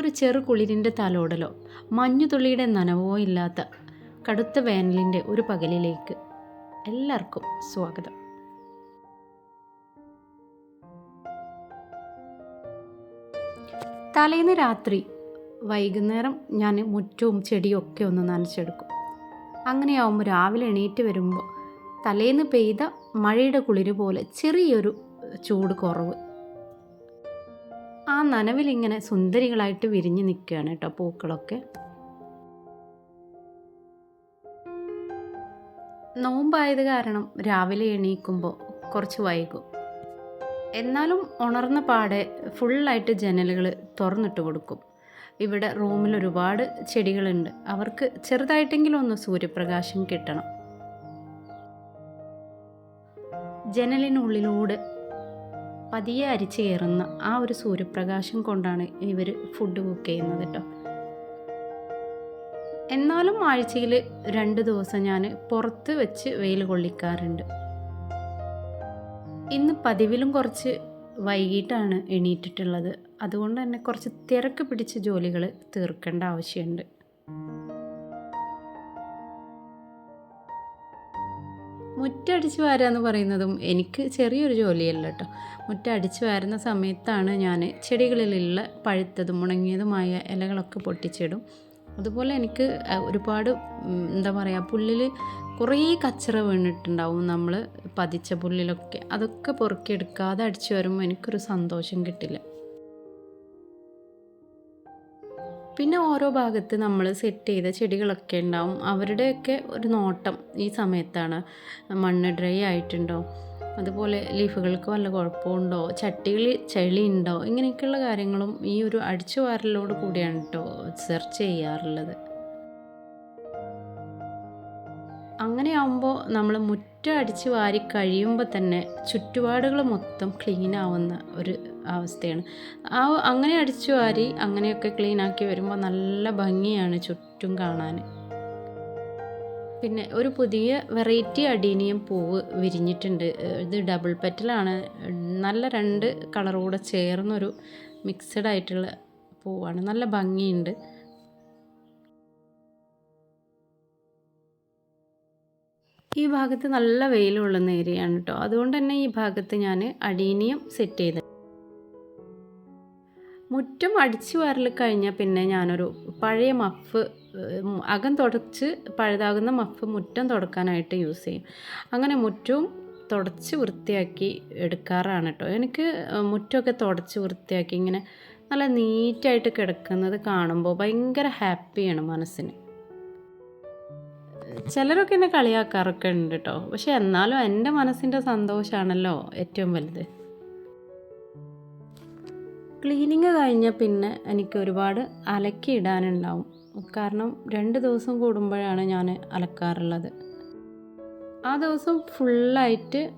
ഒരു ചെറു കുളിരിന്റെ തലോടലോ മഞ്ഞുതുള്ളിയുടെ നനവോ ഇല്ലാത്ത കടുത്ത വേനലിന്റെ ഒരു പകലിലേക്ക് എല്ലാവർക്കും സ്വാഗതം. തലേന്ന് രാത്രി വൈകുന്നേരം ഞാൻ മുറ്റവും ചെടിയും ഒക്കെ ഒന്ന് നനച്ചെടുക്കും. അങ്ങനെയാവുമ്പോൾ രാവിലെ എണീറ്റ് വരുമ്പോൾ തലേന്ന് പെയ്ത മഴയുടെ കുളിര് പോലെ ചെറിയൊരു ചൂട് കുറവ് ആ നനവിലിങ്ങനെ സുന്ദരികളായിട്ട് വിരിഞ്ഞ് നിൽക്കുകയാണ് കേട്ടോ പൂക്കളൊക്കെ. നോമ്പായത് കാരണം രാവിലെ എണീക്കുമ്പോൾ കുറച്ച് വൈകും. എന്നാലും ഉണർന്ന പാടെ ഫുള്ളായിട്ട് ജനലുകൾ തുറന്നിട്ട് കൊടുക്കും. ഇവിടെ റൂമിൽ ഒരുപാട് ചെടികളുണ്ട്. അവർക്ക് ചെറുതായിട്ടെങ്കിലും ഒന്ന് സൂര്യപ്രകാശം കിട്ടണം. ജനലിനുള്ളിലൂടെ പതിയെ അരിച്ച് കയറുന്ന ആ ഒരു സൂര്യപ്രകാശം കൊണ്ടാണ് ഇവർ ഫുഡ് കുക്ക് ചെയ്യുന്നത് കേട്ടോ എന്നാലും ആഴ്ചയിൽ രണ്ട് ദിവസം ഞാൻ പുറത്ത് വെച്ച് വെയിൽ കൊള്ളിക്കാറുണ്ട്. ഇന്ന് പതിവിലും കുറച്ച് വൈകിട്ടാണ് എണീറ്റിട്ടുള്ളത്. അതുകൊണ്ട് തന്നെ കുറച്ച് തിരക്ക് പിടിച്ച ജോലികൾ തീർക്കേണ്ട ആവശ്യമുണ്ട് മുറ്റടിച്ച് വാരുക എന്ന് പറയുന്നതും എനിക്ക് ചെറിയൊരു ജോലിയല്ല കേട്ടോ മുറ്റടിച്ച് വാരുന്ന സമയത്താണ് ഞാൻ ചെടികളിലുള്ള പഴുത്തതും ഉണങ്ങിയതുമായ ഇലകളൊക്കെ പൊട്ടിച്ചിടും. അതുപോലെ എനിക്ക് ഒരുപാട് എന്താ പറയുക പുല്ലിൽ കുറേ കച്ചറ വീണിട്ടുണ്ടാവും നമ്മൾ പതിച്ച പുല്ലിലൊക്കെ. അതൊക്കെ പൊറുക്കിയെടുക്കാതെ അടിച്ചു വരുമ്പോൾ എനിക്കൊരു സന്തോഷം കിട്ടില്ല. പിന്നെ ഓരോ ഭാഗത്ത് നമ്മൾ സെറ്റ് ചെയ്ത ചെടികളൊക്കെ ഉണ്ടാവും. അവരുടെയൊക്കെ ഒരു നോട്ടം ഈ സമയത്താണ്. മണ്ണ് ഡ്രൈ ആയിട്ടുണ്ടോ? അതുപോലെ ലീഫുകൾക്ക് വല്ല കുഴപ്പമുണ്ടോ? ചട്ടികളിൽ ചെളി ഉണ്ടോ? ഇങ്ങനെയൊക്കെയുള്ള കാര്യങ്ങളും ഈ ഒരു അടിച്ചു വാരലോട് കൂടിയാണ് കേട്ടോ സെർച്ച് ചെയ്യാറുള്ളത്. അങ്ങനെ ആവുമ്പോൾ നമ്മൾ മുറ്റം അടിച്ച് വാരി കഴിയുമ്പോൾ തന്നെ ചുറ്റുപാടുകൾ മൊത്തം ക്ലീൻ ആവുന്ന ഒരു അവസ്ഥയാണ്. ആ അങ്ങനെ അടിച്ചു വാരി അങ്ങനെയൊക്കെ ക്ലീൻ ആക്കി വരുമ്പോൾ നല്ല ഭംഗിയാണ് ചുറ്റും കാണാൻ. പിന്നെ ഒരു പുതിയ വെറൈറ്റി അടീനിയം പൂവ് വിരിഞ്ഞിട്ടുണ്ട്. ഇത് ഡബിൾ പെറ്റലാണ് നല്ല രണ്ട് കളർ കൂടെ ചേർന്നൊരു മിക്സഡ് ആയിട്ടുള്ള പൂവാണ്. നല്ല ഭംഗിയുണ്ട്. ഈ ഭാഗത്ത് നല്ല വെയിലുള്ള ഏരിയയാണ് കേട്ടോ അതുകൊണ്ട് തന്നെ ഈ ഭാഗത്ത് ഞാൻ അടീനിയം സെറ്റ് ചെയ്ത് മുറ്റം അടിച്ചു വാരൽ കഴിഞ്ഞാൽ പിന്നെ ഞാനൊരു പഴയ മഫ് അകം തുടച്ച് പഴുതാകുന്ന മഫ് മുറ്റം തുടക്കാനായിട്ട് യൂസ് ചെയ്യും. അങ്ങനെ മുറ്റവും തുടച്ച് വൃത്തിയാക്കി എടുക്കാറാണ് കേട്ടോ എനിക്ക് മുറ്റമൊക്കെ തുടച്ച് വൃത്തിയാക്കി ഇങ്ങനെ നല്ല നീറ്റായിട്ട് കിടക്കുന്നത് കാണുമ്പോൾ ഭയങ്കര ഹാപ്പിയാണ് മനസ്സിന്. ചിലരൊക്കെ എന്നെ കളിയാക്കാറൊക്കെ ഉണ്ട് കേട്ടോ പക്ഷെ എന്നാലും എന്റെ മനസ്സിന്റെ സന്തോഷമാണല്ലോ ഏറ്റവും വലുത്. ക്ലീനിങ് കഴിഞ്ഞ പിന്നെ എനിക്ക് ഒരുപാട് അലക്കി ഇടാനുണ്ടാവും. കാരണം രണ്ട് ദിവസം കൂടുമ്പോഴാണ് ഞാൻ അലക്കാറുള്ളത്. ആ ദിവസം ഫുള്ളായിട്ട്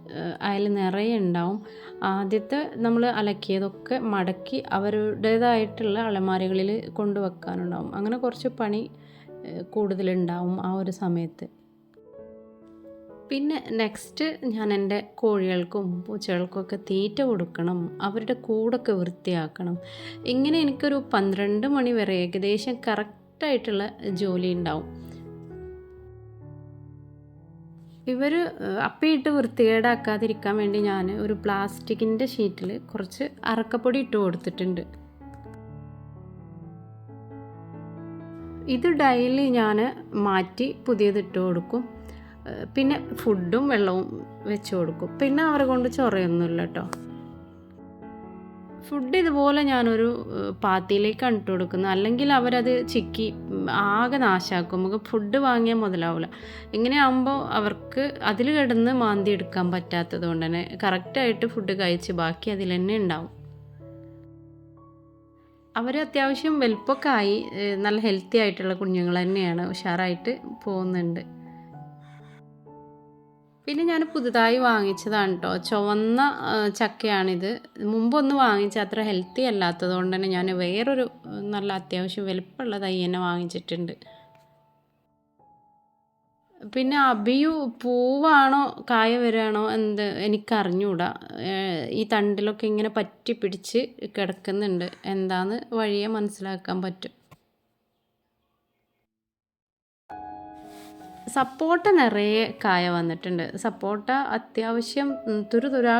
അതിൽ നിറയെ ഉണ്ടാവും. ആദ്യത്തെ നമ്മൾ അലക്കിയതൊക്കെ മടക്കി അവരുടേതായിട്ടുള്ള അലമാരകളിൽ കൊണ്ടുവെക്കാനുണ്ടാവും. അങ്ങനെ കുറച്ച് പണി കൂടുതലുണ്ടാവും ആ ഒരു സമയത്ത്. പിന്നെ നെക്സ്റ്റ് ഞാൻ എന്റെ കോഴികൾക്കും പൂച്ചകൾക്കും ഒക്കെ തീറ്റ കൊടുക്കണം അവരുടെ കൂടൊക്കെ വൃത്തിയാക്കണം. ഇങ്ങനെ എനിക്കൊരു പന്ത്രണ്ട് മണി വരെ ഏകദേശം കറക്റ്റായിട്ടുള്ള ജോലി ഉണ്ടാവും. ഇവർ അപ്പയിട്ട് വൃത്തികേടാക്കാതിരിക്കാൻ വേണ്ടി ഞാൻ ഒരു പ്ലാസ്റ്റിക്കിന്റെ ഷീറ്റിൽ കുറച്ച് അറക്കപ്പൊടി ഇട്ട് കൊടുത്തിട്ടുണ്ട്. ഇത് ഡെയിലി ഞാൻ മാറ്റി പുതിയത് ഇട്ട് കൊടുക്കും. പിന്നെ ഫുഡും വെള്ളവും വെച്ച് കൊടുക്കും. പിന്നെ അവരെ കൊണ്ട് ചൊറയൊന്നുമില്ല കേട്ടോ ഫുഡ് ഇതുപോലെ ഞാനൊരു പാത്തിയിലേക്കാണ് ഇട്ട് കൊടുക്കുന്നത് അല്ലെങ്കിൽ അവരത് ചിക്കി ആകെ നാശാക്കും. നമുക്ക് ഫുഡ് വാങ്ങിയാൽ മുതലാവില്ല ഇങ്ങനെ ആകുമ്പോൾ അവർക്ക് അതിൽ കിടന്ന് മാന്തി എടുക്കാൻ പറ്റാത്തത് കൊണ്ട് തന്നെ കറക്റ്റായിട്ട് ഫുഡ് കഴിച്ച് ബാക്കി അതിൽ തന്നെ ഉണ്ടാവും. അവർ അത്യാവശ്യം വലുപ്പമൊക്കെ ആയി നല്ല ഹെൽത്തി ആയിട്ടുള്ള കുഞ്ഞുങ്ങൾ തന്നെയാണ് ഉഷാറായിട്ട് പോകുന്നുണ്ട്. പിന്നെ ഞാൻ പുതുതായി വാങ്ങിച്ചതാണ് കേട്ടോ ചുവന്ന ചക്കയാണിത്. മുമ്പൊന്ന് വാങ്ങിച്ച അത്ര ഹെൽത്തി അല്ലാത്തത് കൊണ്ട് തന്നെ ഞാൻ വേറൊരു നല്ല അത്യാവശ്യം വലുപ്പമുള്ള തൈ തന്നെ വാങ്ങിച്ചിട്ടുണ്ട്. പിന്നെ അബിയു പൂവാണോ കായ വരാണോ എന്ത് എനിക്കറിഞ്ഞൂടാ. ഈ തണ്ടിലൊക്കെ ഇങ്ങനെ പറ്റി പിടിച്ച് കിടക്കുന്നുണ്ട്. എന്താന്ന് വഴിയെ മനസ്സിലാക്കാൻ പറ്റും. സപ്പോട്ട നിറയെ കായ വന്നിട്ടുണ്ട്. സപ്പോട്ട അത്യാവശ്യം തുരുതുരാ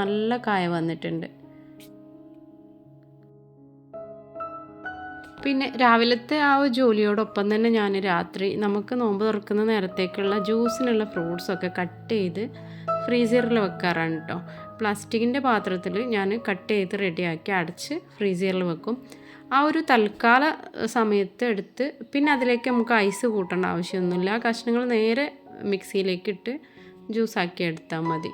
നല്ല കായ വന്നിട്ടുണ്ട്. പിന്നെ രാവിലത്തെ ആ ഒരു ജോലിയോടൊപ്പം തന്നെ ഞാൻ രാത്രി നമുക്ക് നോമ്പ് തുറക്കുന്ന നേരത്തേക്കുള്ള ജ്യൂസിനുള്ള ഫ്രൂട്ട്സൊക്കെ കട്ട് ചെയ്ത് ഫ്രീസറിൽ വെക്കാറാണ് കേട്ടോ പ്ലാസ്റ്റിക്കിന്റെ പാത്രത്തിൽ ഞാൻ കട്ട് ചെയ്ത് റെഡിയാക്കി അടച്ച് ഫ്രീസറിൽ വെക്കും. ആ ഒരു തൽക്കാല സമയത്ത് എടുത്ത് പിന്നെ അതിലേക്ക് നമുക്ക് ഐസ് കൂട്ടേണ്ട ആവശ്യമൊന്നുമില്ല. ആ കഷ്ണങ്ങൾ നേരെ മിക്സിയിലേക്ക് ഇട്ട് ജ്യൂസാക്കി എടുത്താൽ മതി.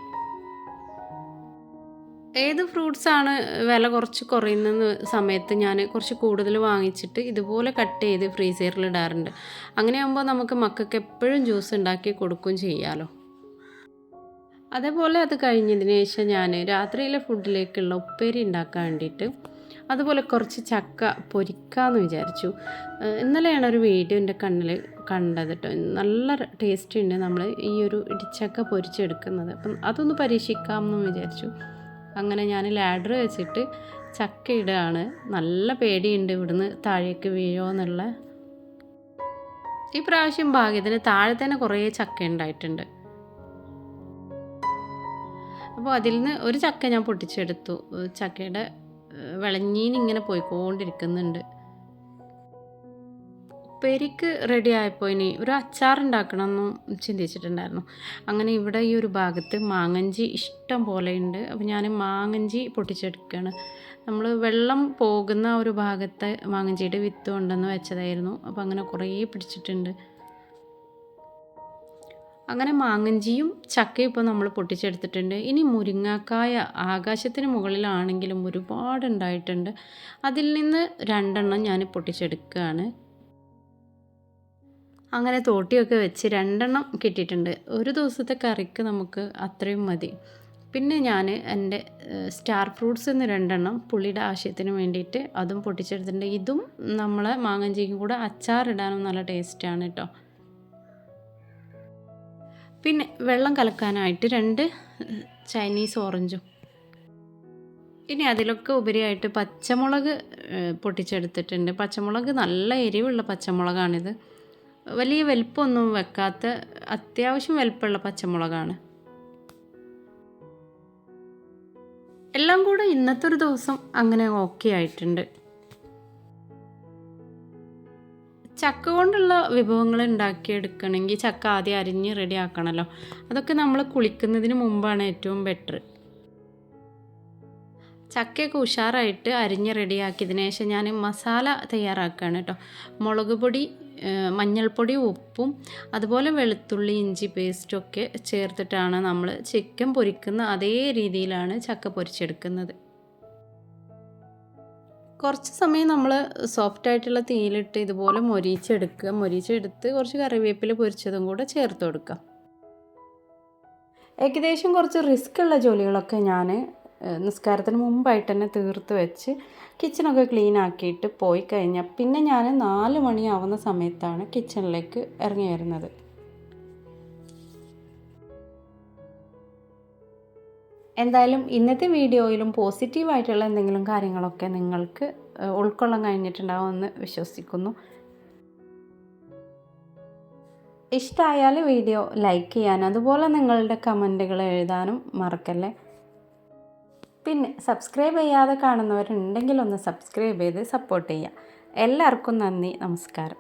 ഏത് ഫ്രൂട്ട്സാണ് വില കുറച്ച് കുറയുന്ന സമയത്ത് ഞാൻ കുറച്ച് കൂടുതൽ വാങ്ങിച്ചിട്ട് ഇതുപോലെ കട്ട് ചെയ്ത് ഫ്രീസറിൽ ഇടാറുണ്ട്. അങ്ങനെയാകുമ്പോൾ നമുക്ക് മക്കൾക്ക് എപ്പോഴും ജ്യൂസ് ഉണ്ടാക്കി കൊടുക്കുകയും ചെയ്യാമല്ലോ അതേപോലെ അത് കഴിഞ്ഞതിന് ശേഷം ഞാൻ രാത്രിയിലെ ഫുഡിലേക്കുള്ള ഉപ്പേരി ഉണ്ടാക്കാൻ വേണ്ടിയിട്ട് അതുപോലെ കുറച്ച് ചക്ക പൊരിക്കാമെന്ന് വിചാരിച്ചു. ഇന്നലെയാണ് ഒരു വീഡിയോ എന്റെ കണ്ണിൽ കണ്ടത് കേട്ടോ നല്ല ടേസ്റ്റ് ഉണ്ട് നമ്മൾ ഈ ഒരു ഇടിച്ചക്ക പൊരിച്ചെടുക്കുന്നത്. അപ്പം അതൊന്ന് പരീക്ഷിക്കാമെന്ന് വിചാരിച്ചു. അങ്ങനെ ഞാൻ ലാഡർ വെച്ചിട്ട് ചക്ക ഇടുകയാണ് നല്ല പേടിയുണ്ട് ഇവിടുന്ന് താഴേക്ക് വീഴോ എന്നുള്ള ഈ പ്രാവശ്യം ഭാഗ്യത്തിന് താഴെ തന്നെ കുറേ ചക്ക ഉണ്ടായിട്ടുണ്ട്. അപ്പോൾ അതിൽ നിന്ന് ഒരു ചക്ക ഞാൻ പൊട്ടിച്ചെടുത്തു. ചക്കയുടെ ഏഹ്, ഇങ്ങനെ പോയിക്കൊണ്ടിരിക്കുന്നുണ്ട്. ഉപ്പേരിക്ക് റെഡി ആയപ്പോൾ ഇനി ഒരു അച്ചാർ ഉണ്ടാക്കണമെന്നും ചിന്തിച്ചിട്ടുണ്ടായിരുന്നു. അങ്ങനെ ഇവിടെ ഈ ഒരു ഭാഗത്ത് മാങ്ങഞ്ചി ഇഷ്ടം പോലെ ഉണ്ട്. അപ്പോൾ ഞാൻ മാങ്ങഞ്ചി പൊട്ടിച്ചെടുക്കുകയാണ്. നമ്മൾ വെള്ളം പോകുന്ന ഒരു ഭാഗത്തെ മാങ്ങഞ്ചിയുടെ വിത്ത് കൊണ്ടുവന്ന് വെച്ചതായിരുന്നു. അപ്പോൾ അങ്ങനെ കുറേ പിടിച്ചിട്ടുണ്ട്. അങ്ങനെ മാങ്ങഞ്ചിയും ചക്കയും ഇപ്പോൾ നമ്മൾ പൊട്ടിച്ചെടുത്തിട്ടുണ്ട്. ഇനി മുരിങ്ങാക്കായ ആകാശത്തിന് മുകളിലാണെങ്കിലും ഒരുപാട് ഉണ്ടായിട്ടുണ്ട് അതിൽ നിന്ന് രണ്ടെണ്ണം ഞാൻ പൊട്ടിച്ചെടുക്കുകയാണ്. അങ്ങനെ തോട്ടിയൊക്കെ വെച്ച് രണ്ടെണ്ണം കിട്ടിയിട്ടുണ്ട്. ഒരു ദിവസത്തെ കറിക്ക് നമുക്ക് അത്രയും മതി. പിന്നെ ഞാൻ എന്റെ സ്റ്റാർ ഫ്രൂട്ട്സ് എന്ന് രണ്ടെണ്ണം പുളിയുടെ ആശയത്തിന് വേണ്ടിയിട്ട് അതും പൊട്ടിച്ചെടുത്തിട്ടുണ്ട്. ഇതും നമ്മളെ മാങ്ങഞ്ചിക്കും കൂടെ അച്ചാറിടാനും നല്ല ടേസ്റ്റാണ് കേട്ടോ. പിന്നെ വെള്ളം കലക്കാനായിട്ട് രണ്ട് ചൈനീസ് ഓറഞ്ചും. ഇനി അതിലൊക്കെ ഉപരിയായിട്ട് പച്ചമുളക് പൊട്ടിച്ചെടുത്തിട്ടുണ്ട്. പച്ചമുളക് നല്ല എരിവുള്ള പച്ചമുളകാണിത്. വലിയ വലിപ്പമൊന്നും വെക്കാത്ത അത്യാവശ്യം വലിപ്പമുള്ള പച്ചമുളകാണ്. എല്ലാം കൂടെ ഇന്നത്തെ ഒരു ദിവസം അങ്ങനെ ഓക്കെ ആയിട്ടുണ്ട്. ചക്ക കൊണ്ടുള്ള വിഭവങ്ങൾ ഉണ്ടാക്കിയെടുക്കണമെങ്കിൽ ചക്ക ആദ്യം അരിഞ്ഞ് റെഡി ആക്കണമല്ലോ അതൊക്കെ നമ്മൾ കുളിക്കുന്നതിന് മുമ്പാണ് ഏറ്റവും ബെറ്റർ ചക്കയൊക്കെ ഉഷാറായിട്ട് അരിഞ്ഞ് റെഡിയാക്കിയതിന് ശേഷം ഞാൻ മസാല തയ്യാറാക്കുകയാണ് കേട്ടോ. മുളക് പൊടി മഞ്ഞൾപ്പൊടി ഉപ്പും അതുപോലെ വെളുത്തുള്ളി ഇഞ്ചി പേസ്റ്റും ഒക്കെ ചേർത്തിട്ടാണ് നമ്മൾ ചിക്കൻ പൊരിക്കുന്ന അതേ രീതിയിലാണ് ചക്ക പൊരിച്ചെടുക്കുന്നത്. കുറച്ച് സമയം നമ്മൾ സോഫ്റ്റ് ആയിട്ടുള്ള തീയിലിട്ട് ഇതുപോലെ മൊരിച്ചെടുക്കുക. മൊരിച്ചെടുത്ത് കുറച്ച് കറിവേപ്പില പൊരിച്ചതും കൂടെ ചേർത്ത് കൊടുക്കുക. ഏകദേശം കുറച്ച് റിസ്ക് ഉള്ള ജോലികളൊക്കെ ഞാൻ നിസ്കാരത്തിന് മുമ്പായിട്ട് തന്നെ തീർത്ത് വെച്ച് കിച്ചണൊക്കെ ക്ലീൻ ആക്കിയിട്ട് പോയി കഴിഞ്ഞാൽ പിന്നെ ഞാൻ നാല് മണിയാവുന്ന സമയത്താണ് കിച്ചണിലേക്ക് ഇറങ്ങി വരുന്നത്. എന്തായാലും ഇന്നത്തെ വീഡിയോയിലും പോസിറ്റീവായിട്ടുള്ള എന്തെങ്കിലും കാര്യങ്ങളൊക്കെ നിങ്ങൾക്ക് ഉൾക്കൊള്ളാൻ കഴിഞ്ഞിട്ടുണ്ടാവുമെന്ന് വിശ്വസിക്കുന്നു. ഇഷ്ടമായാൽ വീഡിയോ ലൈക്ക് ചെയ്യാൻ അതുപോലെ നിങ്ങളുടെ കമന്റുകൾ എഴുതാനും മറക്കല്ലേ? പിന്നെ സബ്സ്ക്രൈബ് ചെയ്യാതെ കാണുന്നവരുണ്ടെങ്കിൽ ഒന്ന് സബ്സ്ക്രൈബ് ചെയ്ത് സപ്പോർട്ട് ചെയ്യുക. എല്ലാവർക്കും നന്ദി നമസ്കാരം.